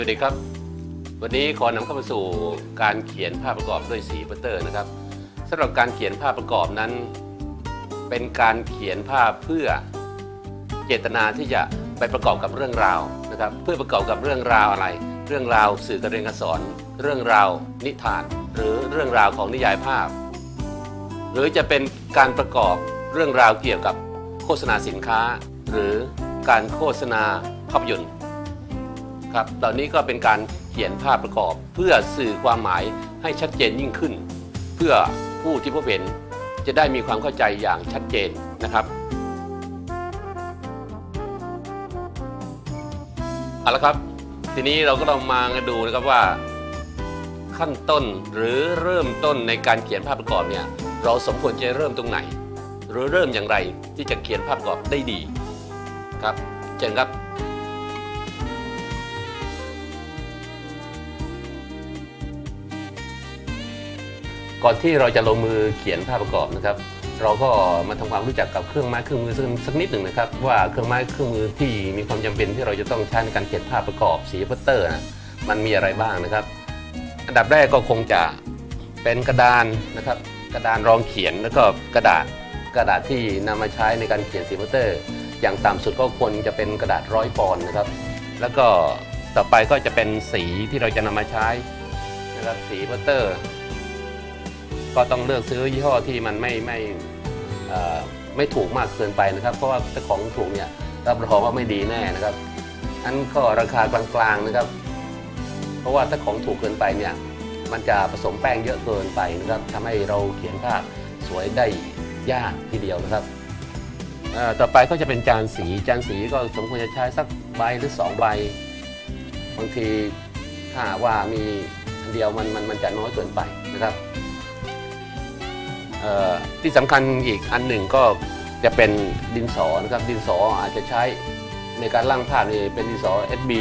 วัสดีครับ วันนี้ขอนำเข้ามาสู่การเขียนภาพประกอบด้วยสีบัตเตอร์นะครับสำหรับการเขียนภาพประกอบนั้น เป็นการเขียนภาพเพื่อเจตนาที่จะไปประกอบกับเรื่องราวนะครับ เพื่อประกอบกับเรื่องราวอะไร เรื่องราวสื่อการเรียนการสอน เรื่องราวนิทาน หรือเรื่องราวของนิยายภาพ หรือจะเป็นการประกอบเรื่องราวเกี่ยวกับโฆษณาสินค้า หรือการโฆษณาภาพยนตร์ ครับเหล่านี้ก็เป็นการเขียนภาพประกอบ เพื่อสื่อความหมายให้ชัดเจนยิ่งขึ้น เพื่อผู้ที่พบเห็นจะได้มีความเข้าใจอย่างชัดเจนนะครับเอาละครับ ทีนี้เราก็ลองมาดูนะครับว่า ขั้นต้นหรือเริ่มต้นในการเขียนภาพประกอบเนี่ยเราสมควรจะเริ่มตรงไหน หรือเริ่มอย่างไรที่จะเขียนภาพประกอบได้ดีครับเชิญครับ ก่อนที่เราจะลงมือเขียนภาพประกอบนะครับ เราก็มาทำความรู้จักกับเครื่องไม้เครื่องมือสักนิดหนึ่งนะครับ ว่าเครื่องไม้เครื่องมือที่มีความจำเป็นที่เราจะต้องใช้ในการเขียนภาพประกอบสีพัตเตอร์นะมันมีอะไรบ้างนะครับ อันดับแรกก็คงจะเป็นกระดานนะครับ กระดานรองเขียนแล้วก็กระดาษกระดาษที่นำมาใช้ในการเขียนสีพัตเตอร์ อย่างต่ำสุดก็ควรจะเป็นกระดาษร้อยปอนด์นะครับ แล้วก็ต่อไปก็จะเป็นสีที่เราจะนำมาใช้นะครับสีพัตเตอร์ ก็ต้องเลือกซื้อยี่ห้อที่มันไม่ไม่ไม่ถูกมากเกินไปนะครับ เพราะว่าถ้าของถูกเนี่ยรับรองว่าไม่ดีแน่นะครับอันก็ราคากลางๆนะครับ เพราะว่าถ้าของถูกเกินไปเนี่ยมันจะผสมแป้งเยอะเกินไปนะครับทำให้เราเขียนภาพสวยได้ยากทีเดียวนะครับต่อไปก็จะเป็นจานสีจานสีก็สมควรจะใช้สักใบหรือสองใบบางทีถ้าว่ามีอันเดียวมันมันมันจะน้อยเกินไปนะครับ ที่สำคัญอีกอันหนึ่งก็จะเป็นดินสอนะครับดินสออาจจะใช้ในการล่างภาพนี่เป็นดินสอ SB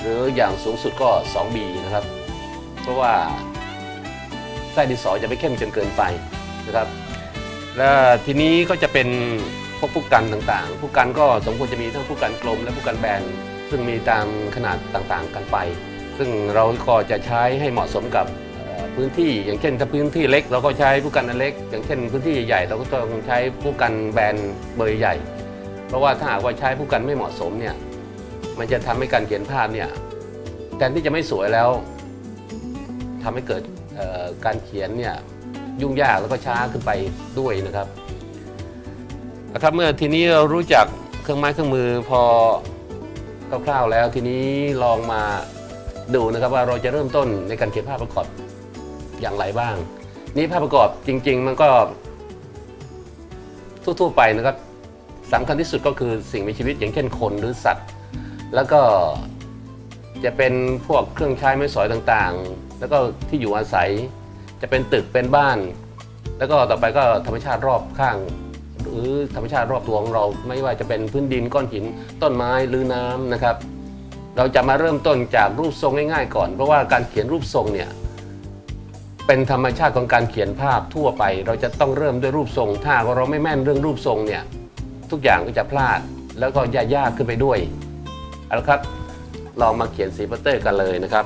หรืออย่างสูงสุดก็ 2B นะครับ เพราะว่าไส้ดินสอจะไม่เข้มจนเกินไปนะครับ และทีนี้ก็จะเป็นพวกผู้กันต่างๆ ผู้กันก็สมควรจะมีทั้งผู้กันกลมและผู้กันแบนซึ่งมีตามขนาดต่างๆกันไป ซึ่งเราก็จะใช้ให้เหมาะสมกับ พื้นที่อย่างเช่น ถ้าพื้นที่เล็กเราก็ใช้ผู้กันอันเล็ก อย่างเช่น พื้นที่ใหญ่เราก็ต้องใช้ผู้กันแบนเบอร์ใหญ่ เพราะว่าถ้าหากว่าใช้ผู้กันไม่เหมาะสมเนี่ยมันจะทำให้การเขียนภาพเนี่ยแทนที่จะไม่สวยแล้วทำให้เกิดการเขียนเนี่ยยุ่งยากแล้วก็ช้าขึ้นไปด้วยนะครับนะครับเมื่อทีนี้เรารู้จักเครื่องไม้เครื่องมือพอคร่าวๆแล้วทีนี้ลองมาดูนะครับว่าเราจะเริ่มต้นในการเขียนภาพประกอบ อย่างไรบ้าง นี่ภาพประกอบจริง ๆ มันก็ ทั่วๆไปนะครับสำคัญที่สุดก็คือสิ่งมีชีวิตอย่างเช่นคนหรือสัตว์ แล้วก็จะเป็นพวกเครื่องใช้ไม้สอยต่างๆ แล้วก็ที่อยู่อาศัย จะเป็นตึกเป็นบ้าน แล้วก็ต่อไปก็ธรรมชาติรอบข้าง หรือธรรมชาติรอบตัวของเราไม่ว่าจะเป็นพื้นดินก้อนหินต้นไม้หรือน้ำนะครับ เราจะมาเริ่มต้นจากรูปทรงง่ายๆก่อน เพราะว่าการเขียนรูปทรงเนี่ย เป็นธรรมชาติของการเขียนภาพทั่วไป เราจะต้องเริ่มด้วยรูปทรง ถ้าเราไม่แม่นเรื่องรูปทรงเนี่ยทุกอย่างก็จะพลาดแล้วก็ยากขึ้นไปด้วยเอาละครับลองมาเขียนสีพัตเตอร์กันเลยนะครับ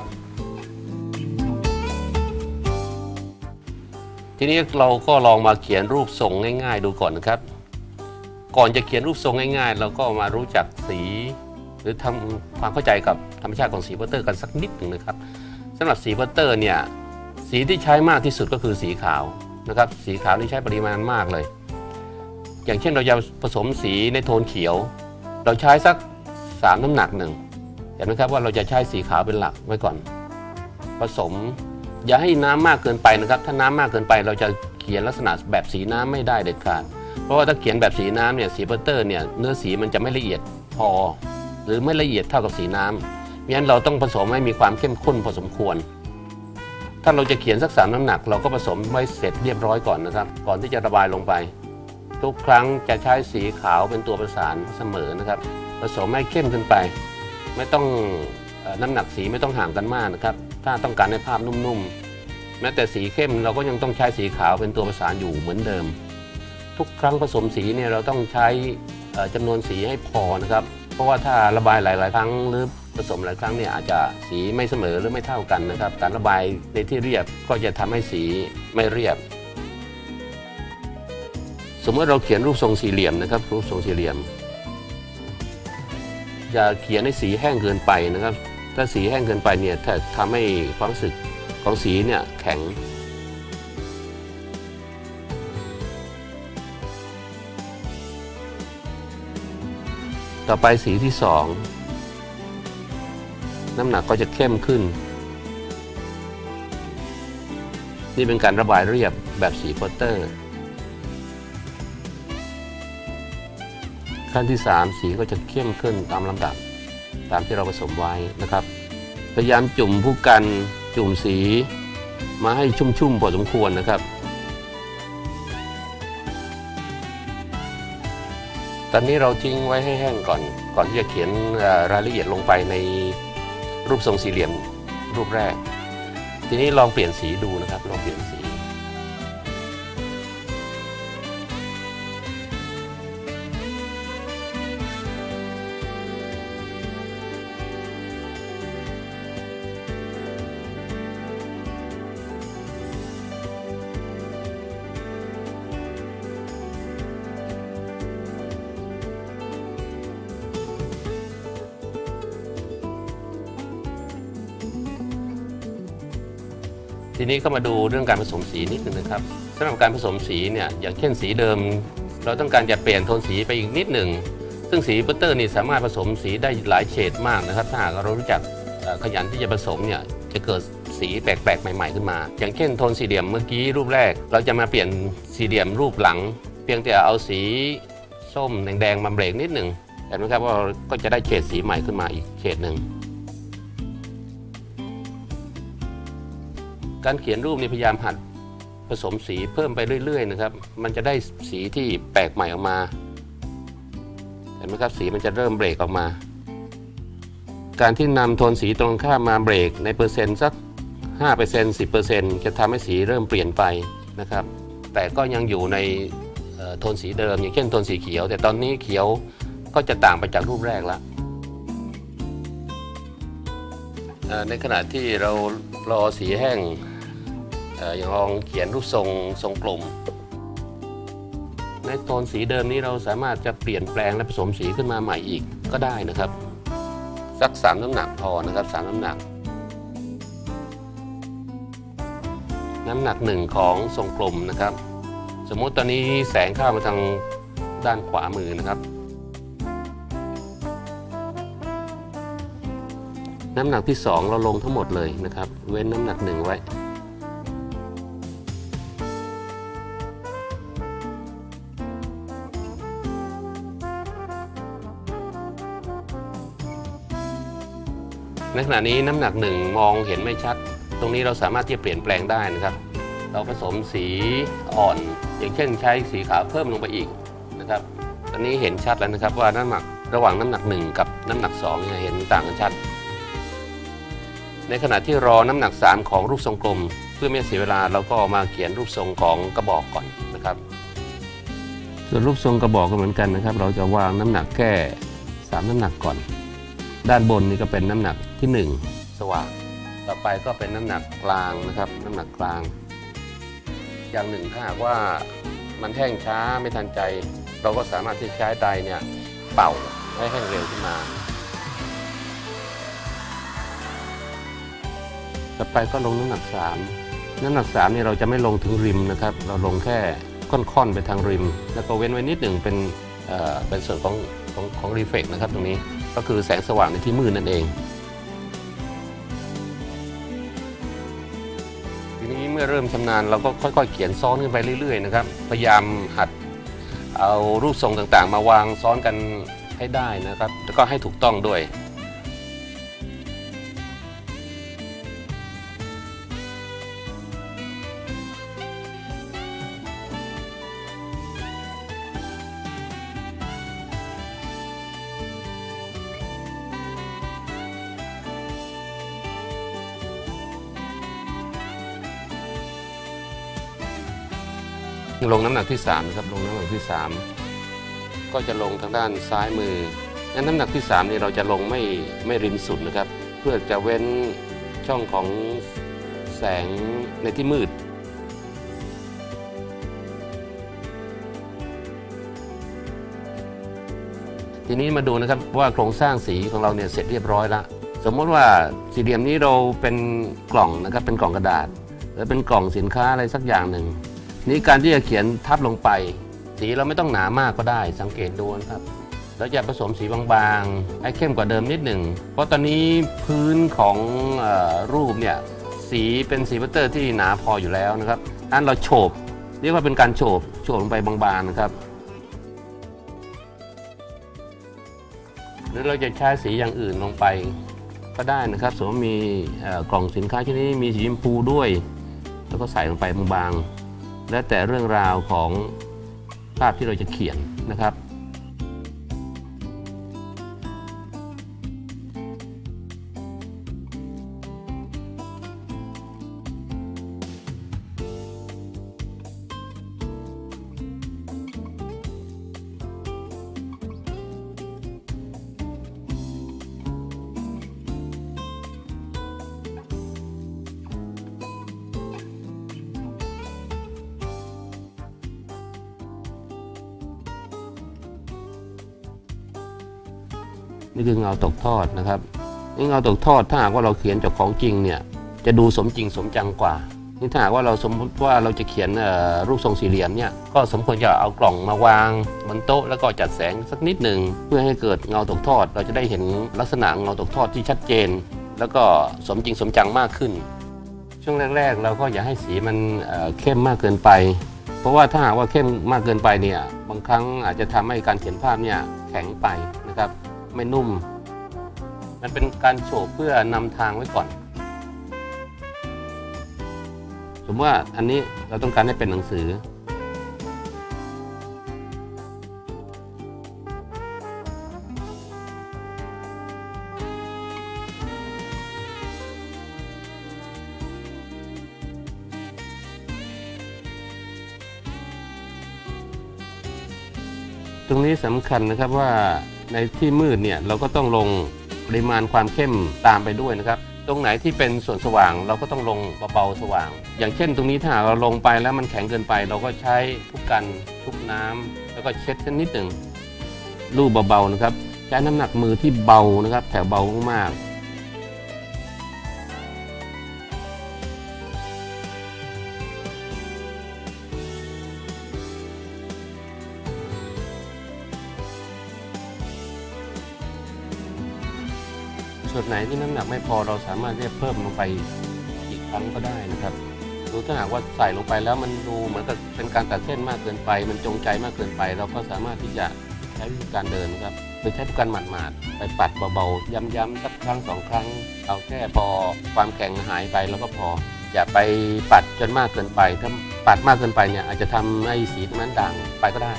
ทีนี้เราก็ลองมาเขียนรูปทรงง่าย ๆ ดูก่อนนะครับ ก่อนจะเขียนรูปทรงง่าย ๆ เราก็มารู้จักสี หรือทำความเข้าใจกับธรรมชาติของสีพัตเตอร์กันสักนิดหนึ่งนะครับสำหรับสีพัตเตอร์เนี่ย สีที่ใช้มากที่สุดก็คือสีขาวนะครับสีขาวนี่ใช้ปริมาณมากเลย อย่างเช่นเราจะผสมสีในโทนเขียว เราใช้สักสามน้ำหนักหนึ่งเห็นไหมครับว่าเราจะใช้สีขาวเป็นหลักไว้ก่อน ผสม อย่าให้น้ำมากเกินไปนะครับ ถ้าน้ำมากเกินไปเราจะเขียนลักษณะแบบสีน้ำไม่ได้เด็ดขาดเพราะว่าถ้าเขียนแบบสีน้ำเนี่ยสีพัตเตอร์เนี่ยเนื้อสีมันจะไม่ละเอียดพอ หรือไม่ละเอียดเท่ากับสีน้ำเพราะฉะนั้นเราต้องผสมให้มีความเข้มข้นพอสมควร ถ้าเราจะเขียนสักสามน้ำหนัก เราก็ผสมไว้เสร็จเรียบร้อยก่อนนะครับ ก่อนที่จะระบายลงไป ทุกครั้งจะใช้สีขาวเป็นตัวประสานเสมอนะครับ ผสมให้เข้มขึ้นไป ไม่ต้องน้ำหนักสีไม่ต้องห่างกันมากนะครับ ถ้าต้องการให้ภาพนุ่มๆ แม้แต่สีเข้มเราก็ยังต้องใช้สีขาวเป็นตัวประสานอยู่เหมือนเดิม ทุกครั้งผสมสีเนี่ยเราต้องใช้จำนวนสีให้พอนะครับ เพราะว่าถ้าระบายหลาย ๆ ครั้งหรือ ผสมหลายครั้งเนี่ยอาจจะสีไม่เสมอหรือไม่เท่ากันนะครับ การระบายในที่เรียบก็จะทำให้สีไม่เรียบ สมมติเราเขียนรูปทรงสี่เหลี่ยมนะครับ รูปทรงสี่เหลี่ยมอย่าเขียนให้สีแห้งเกินไปนะครับ ถ้าสีแห้งเกินไปเนี่ยถ้าทำให้ความรู้สึกของสีเนี่ยแข็งต่อไปสีที่สอง น้ำหนักก็จะเข้มขึ้น นี่เป็นการระบายเรียบแบบสีโปสเตอร์ ขั้นที่ 3 สีก็จะเข้มขึ้นตามลำดับ ตามที่เราผสมไว้นะครับ พยายามจุ่มผู้กันจุ่มสีมาให้ชุ่มๆพอสมควรนะครับตอนนี้เราทิ้งไว้ให้แห้งก่อน ก่อนที่จะเขียนรายละเอียดลงไปใน รูปทรงสี่เหลี่ยมรูปแรก ทีนี้ลองเปลี่ยนสีดูนะครับลองเปลี่ยน ทีนี้ก็มาดูเรื่องการผสมสีนิดนึงนะครับสำหรับการผสมสีเนี่ยอย่างเช่นสีเดิม เราต้องการจะเปลี่ยนโทนสีไปอีกนิดหนึ่งซึ่งสีบัตเตอร์นี่สามารถผสมสีได้หลายเฉดมากนะครับ ถ้าหากเรารู้จักขยันที่จะผสมเนี่ยจะเกิดสีแปลกๆ ใหม่ ๆ ขึ้นมา อย่างเช่นโทนสี่เหลี่ยมเมื่อกี้รูปแรก เราจะมาเปลี่ยนสี่เหลี่ยมรูปหลัง เพียงแต่เอาสีส้มแดงๆมาเบรกนิดหนึ่งเห็นไหมครับว่าก็จะได้เฉดสีใหม่ขึ้นมาอีกเฉดหนึ่ง การเขียนรูปนี่พยายามหัดผสมสีเพิ่มไปเรื่อย ๆ นะครับ มันจะได้สีที่แปลกใหม่ออกมาเห็นไหมครับสีมันจะเริ่มเบรกออกมา การที่นำโทนสีตรงข้ามมาเบรกในเปอร์เซ็นต์สัก 5% 10%จะทำให้สีเริ่มเปลี่ยนไปนะครับ แต่ก็ยังอยู่ในโทนสีเดิม อย่างเช่นโทนสีเขียว แต่ตอนนี้เขียวก็จะต่างไปจากรูปแรกแล้วในขณะที่เรา รอสีแห้งอย่างลองเขียนรูปทรงทรงกลม ในโทนสีเดิมนี้เราสามารถจะเปลี่ยนแปลงและผสมสีขึ้นมาใหม่อีกก็ได้นะครับ สักสามน้ำหนักพอนะครับสามน้ำหนัก น้ำหนักหนึ่งของทรงกลมนะครับ สมมติตอนนี้แสงเข้ามาทางด้านขวามือนะครับ น้ำหนักที่ 2 เราลงทั้งหมดเลยนะครับ เว้นน้ำหนักหนึ่งไว้ ในขณะนี้น้ำหนักหนึ่งมองเห็นไม่ชัด ตรงนี้เราสามารถที่จะเปลี่ยนแปลงได้นะครับ เราผสมสีอ่อน อย่างเช่นใช้สีขาวเพิ่มลงไปอีกนะครับ ตอนนี้เห็นชัดแล้วนะครับว่าน้ำหนักระหว่างน้ำหนักหนึ่งกับน้ำหนักสองเนี่ยเห็นต่างกันชัด ในขณะที่รอน้ำหนัก3ของรูปทรงกลม เพื่อไม่ให้เสียเวลาเราก็มาเขียนรูปทรงของกระบอกก่อนนะครับ ส่วนรูปทรงกระบอกก็เหมือนกันนะครับ เราจะวางน้ำหนักแค่3น้ำหนักก่อน ด้านบนนี่ก็เป็นน้ำหนักที่ 1 สว่างต่อไปก็เป็นน้ำหนักกลางนะครับ น้ำหนักกลาง อย่างหนึ่งถ้าหากว่ามันแห้งช้าไม่ทันใจ เราก็สามารถที่ใช้ไดเนี่ยเป่าให้แห้งเร็วขึ้นมา ต่อไปก็ลงน้ำหนัก3น้ำหนัก3เนี่เราจะไม่ลงถึงริมนะครับ เราลงแค่ค่อนๆไปทางริม แล้วก็เว้นไว้นิดหนึ่งเป็นเอ่อเป็นส่วนของของของรีเฟกนะครับตรงนี้ก็คือแสงสว่างในที่มืดนั่นเอง ทีนี้เมื่อเริ่มชำนาญเราก็ค่อยๆ เขียนซ้อนขึ้นไปเรื่อยๆนะครับพยายามหัดเอารูปทรงต่างๆ มาวางซ้อนกันให้ได้นะครับ แล้วก็ให้ถูกต้องด้วย ลงน้ำหนักที่3นะครับลงน้ำหนักที่ 3 ก็จะลงทางด้านซ้ายมืองั้นน้ำหนักที่3นี่เราจะลงไม่ไม่ริมสุดนะครับ เพื่อจะเว้นช่องของแสงในที่มืดทีนี้มาดูนะครับว่าโครงสร้างสีของเราเนี่ยเสร็จเรียบร้อยแล้วสมมติว่าสี่เหลี่ยมนี้เราเป็นกล่องนะครับเป็นกล่องกระดาษ หรือเป็นกล่องสินค้าอะไรสักอย่างหนึ่ง นี้การที่จะเขียนทับลงไป สีเราไม่ต้องหนามากก็ได้สังเกตดูนะครับเราจะผสมสีบางๆ ให้เข้มกว่าเดิมนิดหนึ่ง เพราะตอนนี้พื้นของอรูปเนี่ยสีเป็นสีบัตเตอร์ที่หนาพออยู่แล้วนะครับอันเราโฉบเรียกว่าเป็นการโฉบโฉบลงไปบางๆนะครับ หรือเราจะใช้สีอย่างอื่นลงไปก็ได้นะครับสมมติมีกล่องสินค้าชนิดนี้มีสีชมพูด้วย แล้วก็ใส่ลงไปบางๆ แล้วแต่เรื่องราวของภาพที่เราจะเขียนนะครับ นี่คือเงาตกทอดนะครับนี่เงาตกทอดถ้าหากว่าเราเขียนจากของจริงเนี่ยจะดูสมจริงสมจังกว่านี่ถ้าหากว่าเราสมมติว่าเราจะเขียนรูปทรงสี่เหลี่ยมเนี่ยก็สมควรจะเอากล่องมาวางบนโต๊ะแล้วก็จัดแสงสักนิดหนึ่งเพื่อให้เกิดเงาตกทอด เราจะได้เห็นลักษณะเงาตกทอดที่ชัดเจน แล้วก็สมจริงสมจังมากขึ้น ช่วงแรก ๆ เราก็อย่าให้สีมันเอ่อเข้มมากเกินไป เพราะว่าถ้าหากว่าเข้มมากเกินไปเนี่ยบางครั้งอาจจะทำให้การเขียนภาพเนี่ยแข็งไปนะครับ ไม่นุ่ม มันเป็นการโฉบเพื่อนำทางไว้ก่อน สมมติว่าอันนี้เราต้องการให้เป็นหนังสือ ตรงนี้สำคัญนะครับว่า ในที่มืดเนี่ยเราก็ต้องลงปริมาณความเข้มตามไปด้วยนะครับ ตรงไหนที่เป็นส่วนสว่างเราก็ต้องลงเบาๆสว่าง อย่างเช่น ตรงนี้ถ้าเราลงไปแล้วมันแข็งเกินไป เราก็ใช้ทุกกันทุกน้ำแล้วก็เช็ดนิดหนึ่งลูบเบาๆนะครับใช้น้ำหนักมือที่เบานะครับแถวเบามากๆ ส่วนไหนที่น้ำหนักไม่พอเราสามารถที่จะเพิ่มลงไปอีกครั้งก็ได้นะครับดูถ้าหากว่าใส่ลงไปแล้วมันดูเหมือนกับเป็นการตัดเส้นมากเกินไป มันจงใจมากเกินไป เราก็สามารถที่จะใช้วิธีการเดินนะครับโดยใช้การหมาดๆไปปัดเบาๆย้ำๆสักครั้งสองครั้ง เอาแค่พอความแข็งหายไปแล้วก็พอ อย่าไปปัดจนมากเกินไป ถ้าปัดมากเกินไปเนี่ยอาจจะทำให้สีตรงนั้นด่างไปก็ได้